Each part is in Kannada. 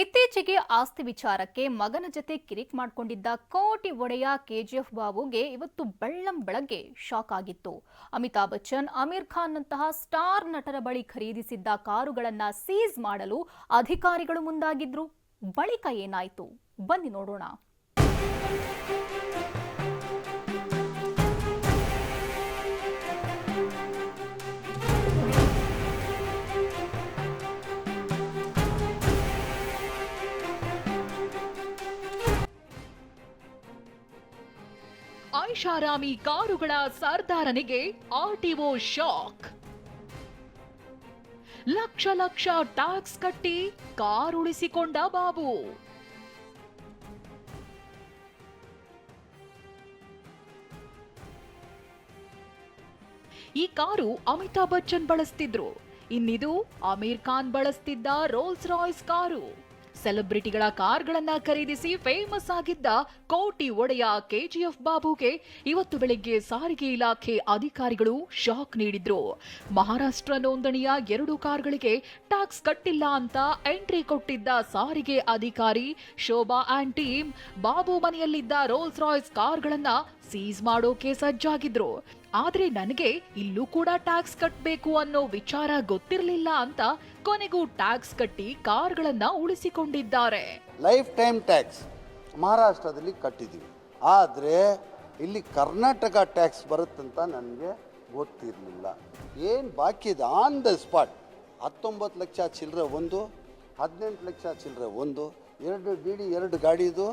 ಇತ್ತೀಚೆಗೆ ಆಸ್ತಿ ವಿಚಾರಕ್ಕೆ ಮಗನ ಜೊತೆ ಕಿರಿಕ್ ಮಾಡ್ಕೊಂಡಿದ್ದ ಕೋಟಿ ಒಡೆಯ ಕೆಜಿಎಫ್ ಬಾಬುಗೆ ಇವತ್ತು ಬೆಳ್ಳಂ ಬೆಳಗ್ಗೆ ಶಾಕ್ ಆಗಿತ್ತು. ಅಮಿತಾಬ್ ಬಚ್ಚನ್, ಅಮೀರ್ ಖಾನ್ ನಂತಹ ಸ್ಟಾರ್ ನಟರ ಬಳಿ ಖರೀದಿಸಿದ್ದ ಕಾರುಗಳನ್ನ ಸೀಸ್ ಮಾಡಲು ಅಧಿಕಾರಿಗಳು ಮುಂದಾಗಿದ್ರು. ಬಳಿಕ ಏನಾಯ್ತು? ಬನ್ನಿ ನೋಡೋಣ. ಐಷಾರಾಮಿ ಕಾರುಗಳ ಸರ್ದಾರನಿಗೆ RTO shock. Lakh lakh tax ಕಟ್ಟಿ ಕಾರ್ ಉಳಿಸಿಕೊಂಡ ಬಾಬು. ಈ ಕಾರು ಅಮಿತಾಬ್ ಬಚ್ಚನ್ ಬಳಸ್ತಿದ್ರು. ಇನ್ನಿದು ಅಮೀರ್ ಖಾನ್ ಬಳಸ್ತಿದ್ದ ರೋಲ್ಸ್ ರಾಯ್ಸ್ ಕಾರು. ಸೆಲೆಬ್ರಿಟಿಗಳ ಕಾರ್ಗಳನ್ನ ಖರೀದಿಸಿ ಫೇಮಸ್ ಆಗಿದ್ದ ಕೋಟಿ ಒಡೆಯ ಕೆಜಿಎಫ್ ಬಾಬುಗೆ ಇವತ್ತು ಬೆಳಿಗ್ಗೆ ಸಾರಿಗೆ ಇಲಾಖೆ ಅಧಿಕಾರಿಗಳು ಶಾಕ್ ನೀಡಿದ್ರು. ಮಹಾರಾಷ್ಟ್ರ ನೋಂದಣಿಯ ಎರಡು ಕಾರ್ಗಳಿಗೆ ಟ್ಯಾಕ್ಸ್ ಕಟ್ಟಿಲ್ಲ ಅಂತ ಎಂಟ್ರಿ ಕೊಟ್ಟಿದ್ದ ಸಾರಿಗೆ ಅಧಿಕಾರಿ ಶೋಭಾ ಆಂಡ್ ಟೀಮ್ ಬಾಬು ಮನೆಯಲ್ಲಿದ್ದ ರೋಲ್ಸ್ ರಾಯ್ಸ್ ಕಾರ್ಗಳನ್ನ ಸೀಸ್ ಮಾಡೋಕೆ ಸಜ್ಜಾಗಿದ್ರು. ಆದ್ರೆ ನನಗೆ ಇಲ್ಲೂ ಕೂಡ ಟ್ಯಾಕ್ಸ್ ಕಟ್ಟಬೇಕು ಅನ್ನೋ ವಿಚಾರ ಗೊತ್ತಿರಲಿಲ್ಲ ಅಂತ ಕೊನೆಗೂ ಟ್ಯಾಕ್ಸ್ ಕಟ್ಟಿ ಕಾರ್ಗಳನ್ನ ಉಳಿಸಿಕೊಂಡಿದ್ದಾರೆ. ಲೈಫ್ ಟೈಮ್ ಟ್ಯಾಕ್ಸ್ ಮಹಾರಾಷ್ಟ್ರದಲ್ಲಿ ಕಟ್ಟಿದ್ದೀವಿ. ಆದರೆ ಇಲ್ಲಿ ಕರ್ನಾಟಕ ಟ್ಯಾಕ್ಸ್ ಬರುತ್ತಂತ ನನಗೆ ಗೊತ್ತಿರಲಿಲ್ಲ. ಏನು ಬಾಕಿ ಇದೆ? ಆನ್ ದ ಸ್ಪಾಟ್ ಹತ್ತೊಂಬತ್ತು ಲಕ್ಷ ಚಿಲ್ಲರೆ ಒಂದು, ಹದಿನೆಂಟು ಲಕ್ಷ ಚಿಲ್ಲರೆ ಒಂದು, ಎರಡು ಡಿ ಡಿ ಎರಡು ಗಾಡಿದು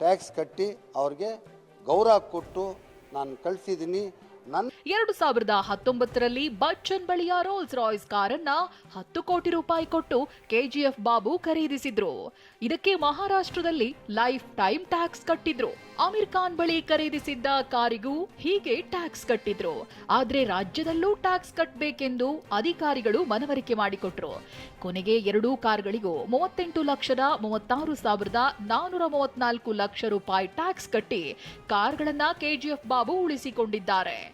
ಟ್ಯಾಕ್ಸ್ ಕಟ್ಟಿ ಅವ್ರಿಗೆ ಗೌರವ ಕೊಟ್ಟು ನಾನು ಕಳಿಸಿದ್ದೀನಿ. ಎರಡು ಸಾವಿರದ ಹತ್ತೊಂಬತ್ತರಲ್ಲಿ ಬಚ್ಚನ್ ಬಳಿಯ ರೋಲ್ಸ್ ರಾಯ್ಸ್ ಕಾರನ್ನ ಹತ್ತು ಕೋಟಿ ರೂಪಾಯಿ ಕೊಟ್ಟು ಕೆಜಿಎಫ್ ಬಾಬು ಖರೀದಿಸಿದ್ರು. ಇದಕ್ಕೆ ಮಹಾರಾಷ್ಟ್ರದಲ್ಲಿ ಲೈಫ್ ಟೈಮ್ ಟ್ಯಾಕ್ಸ್ ಕಟ್ಟಿದ್ರು. ಅಮೀರ್ ಖಾನ್ ಬಳಿ ಖರೀದಿಸಿದ್ದ ಕಾರಿಗೂ ಹೀಗೆ ಟ್ಯಾಕ್ಸ್ ಕಟ್ಟಿದ್ರು. ಆದ್ರೆ ರಾಜ್ಯದಲ್ಲೂ ಟ್ಯಾಕ್ಸ್ ಕಟ್ಟಬೇಕೆಂದು ಅಧಿಕಾರಿಗಳು ಮನವರಿಕೆ ಮಾಡಿಕೊಟ್ರು. ಕೊನೆಗೆ ಎರಡೂ ಕಾರ್ಗಳಿಗೂ ಮೂವತ್ತೆಂಟು ಲಕ್ಷದ ಮೂವತ್ತಾರು ಸಾವಿರದ ನಾನೂರ ಮೂವತ್ನಾಲ್ಕು ಲಕ್ಷ ರೂಪಾಯಿ ಟ್ಯಾಕ್ಸ್ ಕಟ್ಟಿ ಕಾರ್ಗಳನ್ನ ಕೆಜಿಎಫ್ ಬಾಬು ಉಳಿಸಿಕೊಂಡಿದ್ದಾರೆ.